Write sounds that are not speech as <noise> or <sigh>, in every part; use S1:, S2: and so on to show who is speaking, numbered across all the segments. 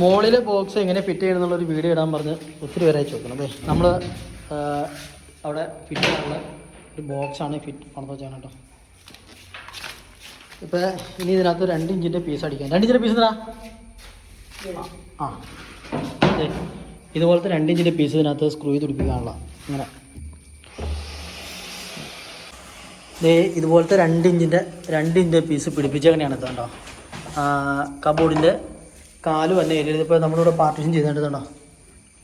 S1: മോളിലെ box എങ്ങനെ fit ചെയ്യണം ചെയ്യണമെന്നുള്ളൊരു video ഇടാൻ പറഞ്ഞ് ഒത്തിരി പേരായി ചോദിക്കണം അതെ നമ്മൾ അവിടെ ഫിറ്റ് ചെയ്യാനുള്ള ഒരു ബോക്സാണ് ഫിറ്റ് പണിത് വെച്ചാണ് കേട്ടോ. ഇപ്പോൾ ഇനി ഇതിനകത്ത് രണ്ട് ഇഞ്ചിന്റെ പീസ് അടിക്കാം. രണ്ട് ഇഞ്ചിന്റെ പീസ് എന്താ? ആ. അതെ ഇതുപോലത്തെ രണ്ട് ഇഞ്ചിന്റെ പീസ് ഇതിനകത്ത് സ്ക്രൂ ചെയ്ത് പിടിപ്പിക്കാനുള്ള. ഇങ്ങനെ. ദേ ഇതുപോലത്തെ രണ്ട് ഇഞ്ചിന്റെ രണ്ട് ഇഞ്ചിന്റെ പീസ് പിടിപ്പിച്ചങ്ങനെയാണ് ഇത് കണ്ടോ കബോർഡിന്റെ കാൽ അല്ല ഇപ്പോൾ നമ്മളിവിടെ പാർട്ടീഷൻ ചെയ്തേണ്ടതാണോ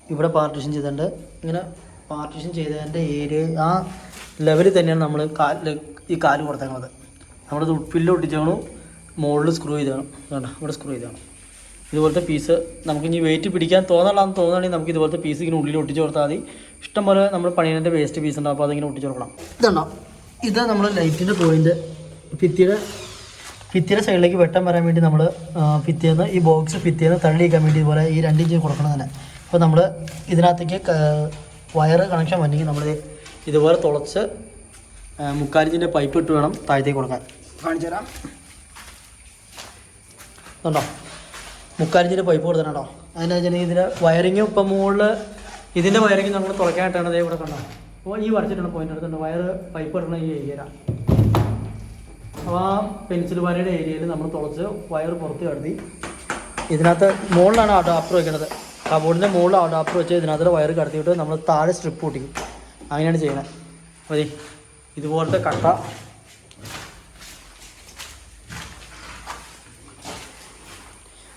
S1: ഇവിടെ പാർട്ടിഷൻ ചെയ്തിട്ടുണ്ട് ഇങ്ങനെ പാർട്ടിഷൻ ചെയ്തതിന്റെ ഏരിയ ആ ലെവലിൽ തന്നെയാണ് നമ്മൾ കാൽ ഈ കാൽ കൊടുത്തേക്കുന്നത് നമ്മളത് ഉപ്പില്ല ഒട്ടിച്ചാണ് മുകളിൽ സ്ക്രൂ ചെയ്താണ് കണ്ടോ? ഇവിടെ സ്ക്രൂ ചെയ്താണ് ഇതുപോലത്തെ പീസ് നമുക്ക് ഇനി വെയിറ്റ് പിടിക്കാൻ തോന്നലാന്ന് തോന്നുകയാണെങ്കിൽ നമുക്ക് ഇതുപോലത്തെ പീസ് ഇങ്ങനെ ഉള്ളിൽ ഒട്ടിച്ച് കൊടുത്താൽ മതി. ഇഷ്ടംപോലെ നമ്മൾ പണിയതിന്റെ വേസ്റ്റ് പീസ് ഉണ്ടാവും അപ്പോൾ അതിങ്ങനെ ഒട്ടിച്ച് കൊടുക്കണം. ഇതുണ്ടോ? ഇത് നമ്മൾ ലൈറ്റിന്റെ പോയിന്റ് ഭിത്തിയുടെ ഭിത്തിയുടെ സൈഡിലേക്ക് വെട്ടം വരാൻ വേണ്ടി നമ്മൾ ഭിത്തിയെന്ന് ഈ ബോക്സ് ഭിത്തിയെന്ന് തള്ളി വയ്ക്കാൻ വേണ്ടി ഇതുപോലെ ഈ രണ്ട് ഇഞ്ച് കൊടുക്കണം തന്നെ. അപ്പോൾ നമ്മൾ ഇതിനകത്തേക്ക് വയറ് കണക്ഷൻ വന്നെങ്കിൽ നമ്മൾ ഇതുപോലെ തുളച്ച് മുക്കാലിഞ്ചിന്റെ പൈപ്പ് ഇട്ട് വേണം താഴത്തേക്ക് കൊടുക്കാൻ. കാണിച്ചു തരാം ഉണ്ടോ മുക്കാലിഞ്ചിന്റെ പൈപ്പ് കൊടുത്തണം കേട്ടോ. അതിനാ വെച്ചിട്ടുണ്ടെങ്കിൽ ഇതിന്റെ വയറിങ് ഇപ്പം മുകളിൽ ഇതിന്റെ വയറിങ് നമ്മൾ തുളയ്ക്കാനായിട്ടാണ് ഇതേ ഇവിടെ കണ്ടോ അപ്പോൾ ഈ വരച്ചിട്ടുണ്ട് പോയിന്റ് എടുത്തിട്ടുണ്ട്. വയർ പൈപ്പ് ഇടണം ഈ ഏരിയ അപ്പോൾ ആ പെൻസിൽ വരയുടെ ഏരിയയിൽ നമ്മൾ തുളച്ച് വയർ പുറത്ത് കടത്തി. ഇതിനകത്ത് മുകളിലാണ് അഡാപ്റ്റർ വയ്ക്കുന്നത് കബോർഡിന്റെ മുകളിൽ അഡാപ്റ്റർ വെച്ച് ഇതിനകത്ത് വയർ കടത്തിയിട്ട് നമ്മൾ താഴെ സ്ട്രിപ്പ് പൊട്ടിക്കും അങ്ങനെയാണ് ചെയ്യുന്നത് മതി ഇതുപോലത്തെ കട്ട.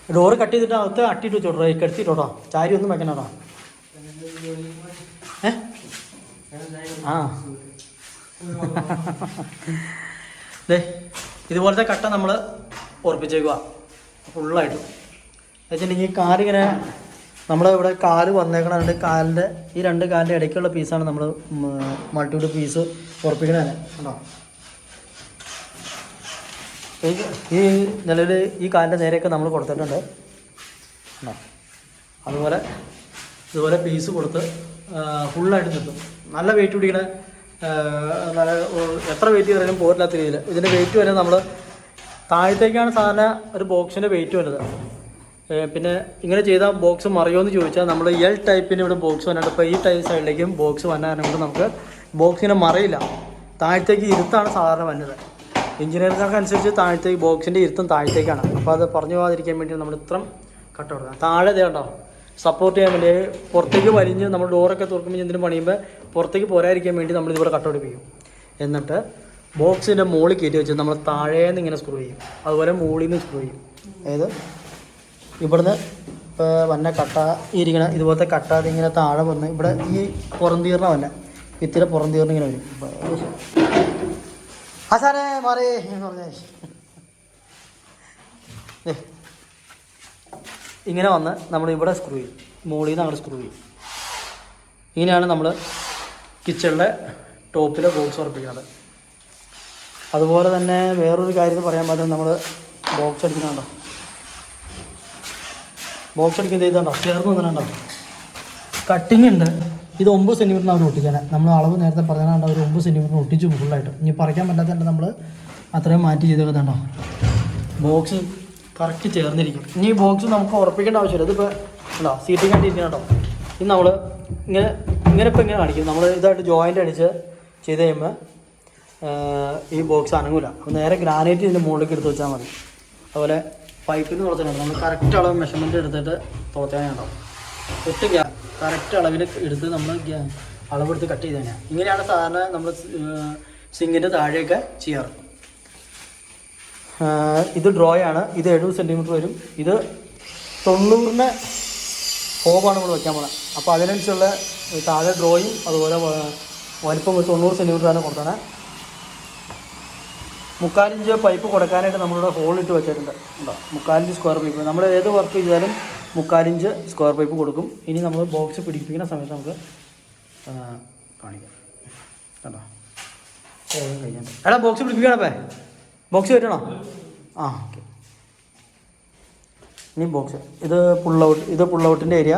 S1: ഡോറ് കട്ട് ചെയ്തിട്ട് അകത്ത് അട്ടിട്ട് വെച്ചോട്ടോ കെടുത്തിട്ടോട്ടോ ചാരി ഒന്നും വെക്കണം കേട്ടോ. ഏ? ആ. <laughs> ദേ ഇതുപോലത്തെ കട്ട നമ്മൾ ഉറപ്പിച്ചേക്കുക ഫുള്ളായിട്ട്. വെച്ചിട്ടുണ്ടെങ്കിൽ കാലിങ്ങനെ നമ്മൾ ഇവിടെ കാൽ വന്നേക്കണ കാലിന്റെ ഈ രണ്ട് കാലിന്റെ ഇടയ്ക്കുള്ള പീസാണ് നമ്മൾ മൾട്ടിയുടെ പീസ് ഉറപ്പിക്കണേ കണ്ടോ? ഈ- നിലവിൽ ഈ കാലിന്റെ നേരെയൊക്കെ നമ്മൾ കൊടുത്തിട്ടുണ്ട്. കണ്ടോ? അതുപോലെ ഇതുപോലെ പീസ് കൊടുത്ത് ഫുള്ളായിട്ട് നിർത്തും നല്ല വെയിറ്റ് പിടിക്കണ എത്ര വെയിറ്റ് കയറിയാലും പോരില്ലാത്ത രീതിയിൽ ഇതിന്റെ വെയിറ്റ് വരുന്നത് നമ്മൾ താഴത്തേക്കാണ് സാധാരണ ഒരു ബോക്സിന്റെ വെയിറ്റ് വരുന്നത്. പിന്നെ ഇങ്ങനെ ചെയ്താൽ ബോക്സ് മറിയോ എന്ന് ചോദിച്ചാൽ നമ്മൾ എൽ ടൈപ്പിന് ഇവിടെ ബോക്സ് വന്നിട്ട് ഇപ്പോൾ ഈ ടൈപ്പ് സൈഡിലേക്കും ബോക്സ് വന്നാലും നമുക്ക് ബോക്സിനെ മറിയില്ല. താഴത്തേക്ക് ഇരുത്താണ് സാധാരണ വന്നത്. എഞ്ചിനീയർക്കാർക്ക് അനുസരിച്ച് താഴത്തേക്ക് ബോക്സിന്റെ ഇരുത്തം താഴത്തേക്കാണ്. അപ്പോൾ അത് പറഞ്ഞു പോകാതിരിക്കാൻ വേണ്ടി നമ്മൾ ഇത്രയും കട്ട് കൊടുക്കണം. താഴെ ഇതേ കണ്ടോ? സപ്പോർട്ട് ചെയ്യാൻ വേണ്ടി പുറത്തേക്ക് വലിഞ്ഞ് നമ്മൾ ഡോറൊക്കെ തുറക്കുമ്പോൾ എന്തിനും പണിയുമ്പോൾ പുറത്തേക്ക് പോരാതിരിക്കാൻ വേണ്ടി നമ്മൾ ഇതുപോലെ കട്ട് പിടിപ്പിക്കും എന്നിട്ട് ബോക്സിന്റെ മുകളിൽ കയറ്റി വെച്ച് നമ്മൾ താഴേന്ന് ഇങ്ങനെ സ്ക്രൂ ചെയ്യും. അതുപോലെ മുകളിൽ നിന്ന് സ്ക്രൂ ചെയ്യും. അതായത് ഇവിടുന്ന് ഇപ്പോൾ വന്ന കട്ട ഇരിക്കണ ഇതുപോലത്തെ കട്ട ഇങ്ങനെ താഴെ വന്ന് ഇവിടെ ഈ പുറന്തീർണ വന്നെ. ഇത്തിരി പുറന്തീർണ ഇങ്ങനെ വരും. ഹസാനെ മാറി എന്ന് പറഞ്ഞേ ദേ. ഇങ്ങനെ വന്ന് നമ്മൾ ഇവിടെ സ്ക്രൂ ചെയ്യും. മുകളിൽ നിന്ന് അങ്ങോട്ട് സ്ക്രൂ ചെയ്യും. ഇങ്ങനെയാണ് നമ്മൾ കിച്ചണിലെ ടോപ്പിലെ ബോക്സ് ഉറപ്പിക്കുന്നത്. അതുപോലെ തന്നെ വേറൊരു കാര്യം പറയാൻ പറ്റും നമ്മൾ ബോക്സ് അടിക്കുന്നുണ്ടോ? ബോക്സ് അടിക്കുന്നത് ഇതുണ്ടോ? ചേർന്ന് വന്നിട്ടുണ്ടോ കട്ടിങ് ഉണ്ട്. ഇത് ഒമ്പത് സെന്റിമീറ്ററിനാണ് ഒട്ടിക്കാൻ നമ്മൾ അളവ് നേരത്തെ പറഞ്ഞാൽ ഒരു ഒമ്പത് സെന്റിമീറ്റർ ഒട്ടിച്ചു ഫുള്ളായിട്ട് ഇനി പറിക്കാൻ പറ്റാത്തതുകൊണ്ട് നമ്മൾ അത്രയും മാറ്റി ചെയ്തെടുക്കുന്നുണ്ടോ ബോക്സ് കറക്റ്റ് ചേർന്നിരിക്കും. ഇനി ഈ ബോക്സ് നമുക്ക് ഉറപ്പിക്കേണ്ട ആവശ്യമില്ല. ഇതിപ്പോൾ ഉണ്ടോ സീറ്റിംഗ് കണ്ടിരിക്കണം കേട്ടോ ഇത് നമ്മൾ ഇങ്ങനെ ഇങ്ങനെ ഇപ്പോൾ ഇങ്ങനെ കാണിക്കും. നമ്മൾ ഇതായിട്ട് ജോയിന്റ് അടിച്ച് ചെയ്ത് കഴിയുമ്പോൾ ഈ ബോക്സ് അനങ്ങൂല. അപ്പോൾ നേരെ ഗ്രാനൈറ്റ് ഇതിന്റെ മുകളിലേക്ക് എടുത്ത് വെച്ചാൽ മതി. അതുപോലെ പൈപ്പിന് തുളച്ചാൽ നമ്മൾ കറക്റ്റ് അളവ് മെഷർമെന്റ് എടുത്തിട്ട് തുളച്ചാനുണ്ടാവും ഒട്ട് ഗ്യാ കറക്റ്റ് അളവിൽ എടുത്ത് നമ്മൾ അളവെടുത്ത് കട്ട് ചെയ്ത് തന്നെയാണ് ഇങ്ങനെയാണ് സാധാരണ നമ്മൾ സിങ്ങിന്റെ താഴെയൊക്കെ ചെയ്യാറ്. ഇത് ഡ്രോ ആണ്. ഇത് എഴുപത് സെന്റിമീറ്റർ വരും. ഇത് തൊണ്ണൂറിന് ഹോബാണ് നമ്മൾ വയ്ക്കാൻ പോകുന്നത് അപ്പോൾ അതിനനുസരിച്ചുള്ള താഴെ ഡ്രോയും അതുപോലെ വലിപ്പം തൊണ്ണൂറ് സെന്റിമീറ്ററാണ് കൊടുക്കണേ. മുക്കാലിഞ്ച് പൈപ്പ് കൊടുക്കാനായിട്ട് നമ്മളിവിടെ ഹോളിട്ട് വെച്ചിട്ടുണ്ട്. ഉണ്ടോ? മുക്കാലിഞ്ച് സ്ക്വയർ പൈപ്പ് നമ്മൾ ഏത് വർക്ക് ചെയ്താലും മുക്കാലിഞ്ച് സ്ക്വയർ പൈപ്പ് കൊടുക്കും. ഇനി നമ്മൾ ബോക്സ് പിടിപ്പിക്കുന്ന സമയത്ത് നമുക്ക് കാണിക്കാം. കണ്ടോ? കഴിഞ്ഞിട്ട് എടാ ബോക്സ് പിടിപ്പിക്കണപ്പേ. ബോക്സ് പറ്റണോ? ആ ഓക്കെ ഇനി ബോക്സ് ഇത് പുൾ ഔട്ട് ഇത് പുൾ ഔട്ടിന്റെ ഏരിയ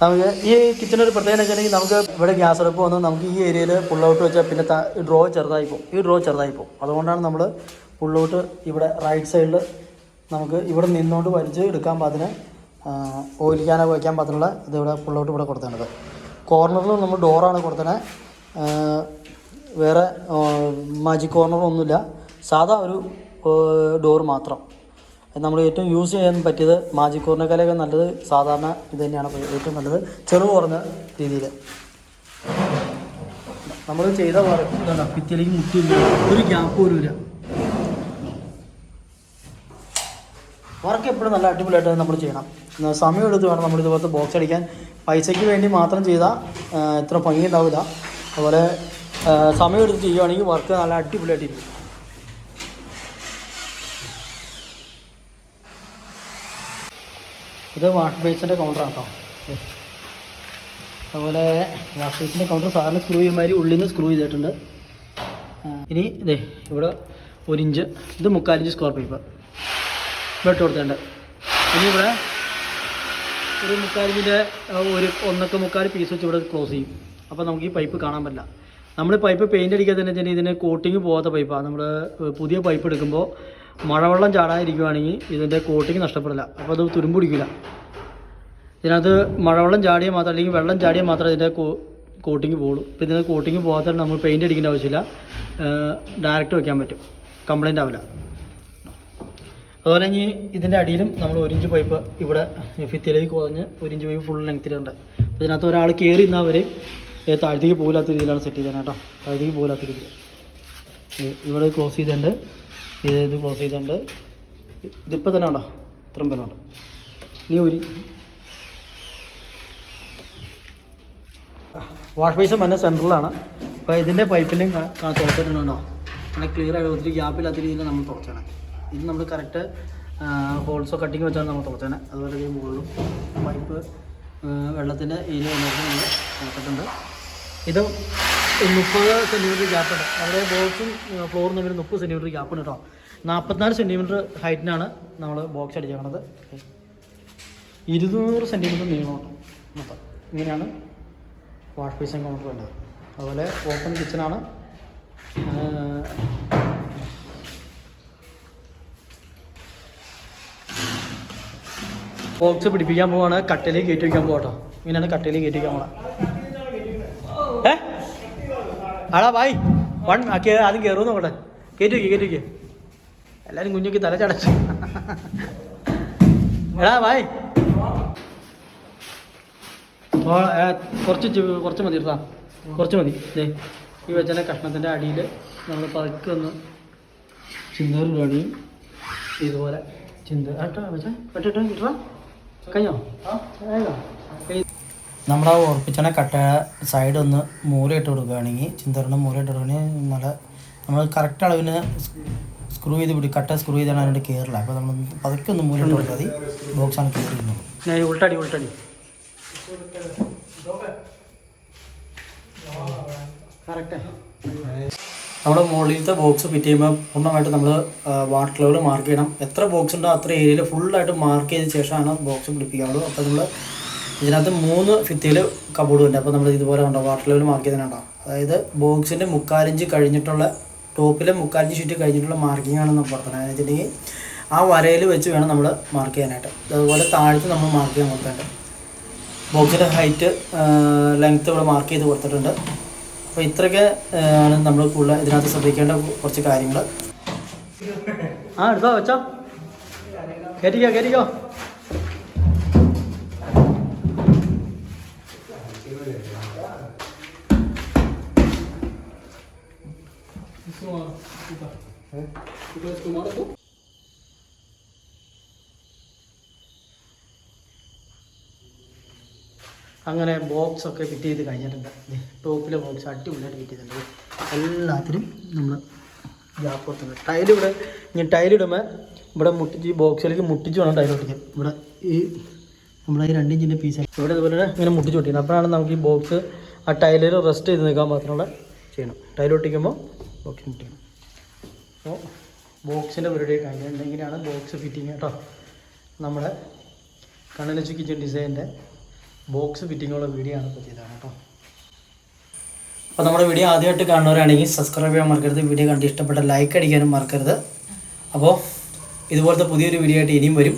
S1: നമുക്ക് ഈ കിച്ചണിൽ ഒരു പ്രത്യേകത വെച്ചിട്ടുണ്ടെങ്കിൽ നമുക്ക് ഇവിടെ ഗ്യാസ് അടുപ്പ് വന്ന് നമുക്ക് ഈ ഏരിയയിൽ ഔട്ട് വെച്ചാൽ പിന്നെ ഡ്രോ ചെറുതായി പോകും. ഈ ഡ്രോ ചെറുതായി പോകും. അതുകൊണ്ടാണ് നമ്മൾ പുൾ ഔട്ട് ഇവിടെ റൈറ്റ് സൈഡിൽ നമുക്ക് ഇവിടെ നിന്നുകൊണ്ട് വലിച്ച് എടുക്കാൻ പാത്തിന് ഓലിക്കാനൊക്കെ വയ്ക്കാൻ പാത്തിനുള്ള ഇത് ഇവിടെ ഔട്ട് ഇവിടെ കൊടുത്തേണ്ടത്. കോർണറിൽ നമ്മൾ ഡോറാണ് കൊടുത്തത് വേറെ മാജിക് കോർണറൊന്നുമില്ല സാധാ ഒരു ഡോർ മാത്രം. നമ്മൾ ഏറ്റവും യൂസ് ചെയ്യാൻ പറ്റിയത് മാജിക് കോർണറിനേക്കാളൊക്കെ നല്ലത് സാധാരണ ഇത് തന്നെയാണ് ഏറ്റവും നല്ലത്. ചെറു കുറഞ്ഞ രീതിയിൽ നമ്മൾ ചെയ്ത വർക്ക് മുട്ടി ഒരു ഗ്യാപ്പ് പോലും വർക്ക് എപ്പോഴും നല്ല അടിപൊളിയായിട്ട് നമ്മൾ ചെയ്യണം. സമയം എടുത്ത് വേണം നമ്മൾ ഇതുപോലത്തെ ബോക്സ് അടിക്കാൻ. പൈസയ്ക്ക് വേണ്ടി മാത്രം ചെയ്താൽ ഇത്ര ഭംഗി ഉണ്ടാവില്ല അതുപോലെ സമയം എടുത്ത് ചെയ്യുകയാണെങ്കിൽ വർക്ക് നല്ല അടിപൊളിയായിട്ടിരിക്കും. ഇത് വാഷ് ബേസിന്റെ കൗണ്ടറാണ് കേട്ടോ അതുപോലെ വാഷ് ബേസിന്റെ കൗണ്ടർ സാധാരണ സ്ക്രൂ ചെയ്യുമാതിരി ഉള്ളിൽ നിന്ന് സ്ക്രൂ ചെയ്തിട്ടുണ്ട്. ഇനി ഇതേ ഇവിടെ ഒരു ഇഞ്ച് ഇത് മുക്കാലിഞ്ച് സ്ക്വയർ പൈപ്പ് വെട്ട് കൊടുത്തിട്ടുണ്ട്. ഇനി ഇവിടെ ഒരു മുക്കാലിഞ്ചിന്റെ ഒരു ഒന്നൊക്കെ മുക്കാൽ പീസ് വെച്ച് ഇവിടെ ക്ലോസ് ചെയ്യും. അപ്പോൾ നമുക്ക് ഈ പൈപ്പ് കാണാൻ പറ്റില്ല. നമ്മൾ പൈപ്പ് പെയിന്റ് അടിക്കാതെ തന്നെ ഇതിന് കോട്ടിങ് പോകാത്ത പൈപ്പാണ് നമ്മൾ പുതിയ പൈപ്പ് എടുക്കുമ്പോൾ മഴവെള്ളം ചാടാതിരിക്കുവാണെങ്കിൽ ഇതിന്റെ കോട്ടിങ് നഷ്ടപ്പെടില്ല. അപ്പോൾ അത് തുരുമ്പ് പിടിക്കില്ല ഇതിനകത്ത് മഴവെള്ളം ചാടിയാൽ മാത്രം അല്ലെങ്കിൽ വെള്ളം ചാടിയാൽ മാത്രമേ ഇതിന്റെ കോട്ടിങ് പോകുള്ളൂ ഇപ്പോൾ ഇതിന് കോട്ടിങ് പോകാത്ത നമ്മൾ പെയിന്റ് അടിക്കേണ്ട ആവശ്യമില്ല. ഡയറക്റ്റ് വയ്ക്കാൻ പറ്റും. കംപ്ലൈന്റ് ആവില്ല. അതുപോലെ ഇനി ഇതിന്റെ അടിയിലും നമ്മൾ ഒരു ഇഞ്ച് പൈപ്പ് ഇവിടെ ഫിത്തിലേക്ക് കുറഞ്ഞ് ഒരു ഇഞ്ച് പൈപ്പ് ഫുൾ ലെങ്ത്തിലുണ്ട് അപ്പോൾ ഇതിനകത്ത് ഒരാൾ കയറി നിന്നാൽ അവർ താഴത്തേക്ക് പോകില്ലാത്ത രീതിയിലാണ് സെറ്റ് ചെയ്തത് കേട്ടോ. താഴത്തേക്ക് പോകില്ലാത്ത രീതിയിൽ ഇവിടെ ക്ലോസ് ചെയ്തിട്ടുണ്ട്. ഇത് ഇത് ക്ലോസ് ചെയ്തുകൊണ്ട് ഇതിപ്പോൾ തന്നെ ഉണ്ടോ ഇത്രയും ബലമുണ്ട് ഇനി ഒരു വാഷ് ബേസും തന്നെ സെൻട്രലാണ് അപ്പോൾ ഇതിന്റെ പൈപ്പിന്റെയും തുറച്ചിട്ടുണ്ടോ അങ്ങനെ ക്ലിയർ ആയി ഒത്തിരി ഗ്യാപ്പില്ലാത്ത രീതിയിൽ നമ്മൾ തുറച്ചാണ് ഇത് നമ്മൾ കറക്റ്റ് ഹോൾസോ കട്ടിങ് വെച്ചാണ് നമ്മൾ തുറച്ചേനെ. അതുപോലെ ഈ മുകളിലും പൈപ്പ് വെള്ളത്തിന്റെ ഏരിയ നമ്മൾ തുറച്ചിട്ടുണ്ട് ഇത് മുപ്പത് സെന്റിമീറ്റർ ഗ്യാപ്പുണ്ട് അവിടെ ബോക്സും ഫ്ലോറും തമ്മിൽ മുപ്പത് സെന്റിമീറ്റർ ഗ്യാപ്പുണ്ട് കേട്ടോ. നാൽപ്പത്തിനാല് സെന്റിമീറ്റർ ഹൈറ്റിനാണ് നമ്മൾ ബോക്സ് അടിച്ചേക്കണത്. ഇരുന്നൂറ് സെന്റിമീറ്റർ നീളമുണ്ട് മൊത്തം. ഇങ്ങനെയാണ് വാഷ് ബേസിൻ കൗണ്ടർ വേണ്ടത്. അതുപോലെ ഓപ്പൺ കിച്ചണാണ് ബോക്സ് പിടിപ്പിക്കാൻ പോവാണ്. കട്ടയിലേക്ക് കയറ്റി വയ്ക്കാൻ പോകട്ടോ ഇങ്ങനെയാണ് കട്ടയിലേക്ക് കയറ്റി വയ്ക്കാൻ പോകണം ആടാ ബായ് വൺ ആദ്യം കയറുമെന്ന് നോക്കട്ടെ. കയറ്റി വയ്ക്കുക കയറ്റി വയ്ക്കുക എല്ലാവരും കുഞ്ഞുക്ക് തല ചടച്ചു. എടാ ബായ് കുറച്ച് കുറച്ച് മതി എടുത്താ കുറച്ച് മതി. ഈ വെച്ചാൽ കഷ്ണത്തിന്റെ അടിയിൽ നമ്മൾ പതുക്കെ ഒന്ന് ചിന്തൂർ ഇടുകയും ഇതുപോലെ ചിന്ത ഏട്ടാ വെച്ചാ. പെട്ടിട്ട് കിട്ടാ കഴിഞ്ഞോ? നമ്മൾ ആ ഓർപ്പിച്ചണ കട്ട സൈഡ് ഒന്ന് മൂലയിട്ട് കൊടുക്കുകയാണെങ്കിൽ ചിന്തറിന് മൂലയിട്ട് കൊടുക്കുകയാണെങ്കിൽ നല്ല നമ്മൾ കറക്റ്റ് അളവിന് സ്ക്രൂ ചെയ്ത് പിടി കട്ട സ്ക്രൂ ചെയ്താണ് അതിന്റെ കയറില്ല അപ്പോൾ നമ്മൾ പതുക്കെ ഒന്ന് മൂലയിട്ട് കൊടുത്താൽ മതി. ബോക്സാണ് കയറിയിരുന്നത് ഉൾട്ടടി ഉൾട്ടടി. നമ്മുടെ മുകളിലത്തെ ബോക്സ് ഫിറ്റ് ചെയ്യുമ്പോൾ പൂർണമായിട്ട് നമ്മൾ വാട്ടർ ലെവൽ മാർക്ക് ചെയ്യണം. എത്ര ബോക്സ് ഉണ്ടോ അത്ര ഏരിയയിൽ ഫുള്ളായിട്ട് മാർക്ക് ചെയ്ത ശേഷമാണ് ബോക്സ് പിടിപ്പിക്കാറുള്ളൂ അപ്പോൾ നമ്മൾ ഇതിനകത്ത് മൂന്ന് ഫിത്തിയിൽ കബോർഡ് ഉണ്ട്. അപ്പോൾ നമ്മൾ ഇതുപോലെ ഉണ്ടോ വാട്ടർ ലെവൽ മാർക്ക് ചെയ്തിട്ടുണ്ടോ അതായത് ബോക്സിന്റെ മുക്കാലിഞ്ച് കഴിഞ്ഞിട്ടുള്ള ടോപ്പിലെ മുക്കാലിഞ്ച് ഷീറ്റ് കഴിഞ്ഞിട്ടുള്ള മാർക്കിംഗ് ആണ് നമ്മൾ പുറത്തുന്നത് എന്ന് വെച്ചിട്ടുണ്ടെങ്കിൽ ആ വരയിൽ വെച്ച് വേണം നമ്മൾ മാർക്ക് ചെയ്യാനായിട്ട്. അതുപോലെ താഴത്ത് നമ്മൾ മാർക്ക് ചെയ്യാൻ കൊടുത്തിട്ടുണ്ട്. ബോക്സിന്റെ ഹൈറ്റ് ലെങ്ത്ത് ഇവിടെ മാർക്ക് ചെയ്ത് കൊടുത്തിട്ടുണ്ട്. അപ്പോൾ ഇത്രയൊക്കെ ആണ് നമ്മൾ കൂടുതൽ ഇതിനകത്ത് ശ്രദ്ധിക്കേണ്ട കുറച്ച് കാര്യങ്ങൾ ആ എടുത്തോ വെച്ചോ. കയറ്റിക്കോ കയറ്റിക്കോ അങ്ങനെ ബോക്സ് ഒക്കെ ഫിറ്റ് ചെയ്ത് കഴിഞ്ഞിട്ടുണ്ട്. ടോപ്പിലെ ബോക്സ് അടിപൊളിയായിട്ട് ഫിറ്റ് ചെയ്തിട്ടുണ്ട്. എല്ലാത്തിനും നമ്മൾ ഗ്യാപ്പ് കൊടുത്തിട്ടുണ്ട് ടൈൽ ഇവിടെ ഇനി ടൈൽ ഇടുമ്പോൾ ഇവിടെ മുട്ടിച്ച് ബോക്സിലേക്ക് മുട്ടിച്ച് വേണം ടൈൽ ഒട്ടിക്കാൻ. ഇവിടെ ഈ നമ്മുടെ ഈ രണ്ട് ഇഞ്ചിന്റെ പീസ് ഇവിടെ ഇതുപോലെ ഇങ്ങനെ മുട്ടിച്ച് ഒട്ടിക്കണം. അപ്പോഴാണ് നമുക്ക് ഈ ബോക്സ് ആ ടൈലിൽ റെസ്റ്റ് ചെയ്ത് നിൽക്കാൻ മാത്രമുള്ള ചെയ്യണം. ടൈൽ ഒട്ടിക്കുമ്പോൾ ബോക്സിന് മുട്ടിക്കണം അപ്പോൾ ബോക്സിന്റെ പരിപാടി കണ്ടിട്ടുണ്ടെങ്കിലാണ് ബോക്സ് ഫിറ്റിങ് കേട്ടോ നമ്മുടെ കണ്ണലച്ചു കിച്ചൺ ഡിസൈനിന്റെ ബോക്സ് ഫിറ്റിങ്ങുള്ള വീഡിയോ ആണ് ഇപ്പോൾ ചെയ്തത് കേട്ടോ അപ്പോൾ നമ്മുടെ വീഡിയോ ആദ്യമായിട്ട് കാണുന്നവരാണെങ്കിൽ സബ്സ്ക്രൈബ് ചെയ്യാൻ മറക്കരുത്. വീഡിയോ കണ്ട് ഇഷ്ടപ്പെട്ട ലൈക്ക് അടിക്കാനും മറക്കരുത്. അപ്പോൾ ഇതുപോലത്തെ പുതിയൊരു വീഡിയോ ആയിട്ട് ഇനിയും വരും.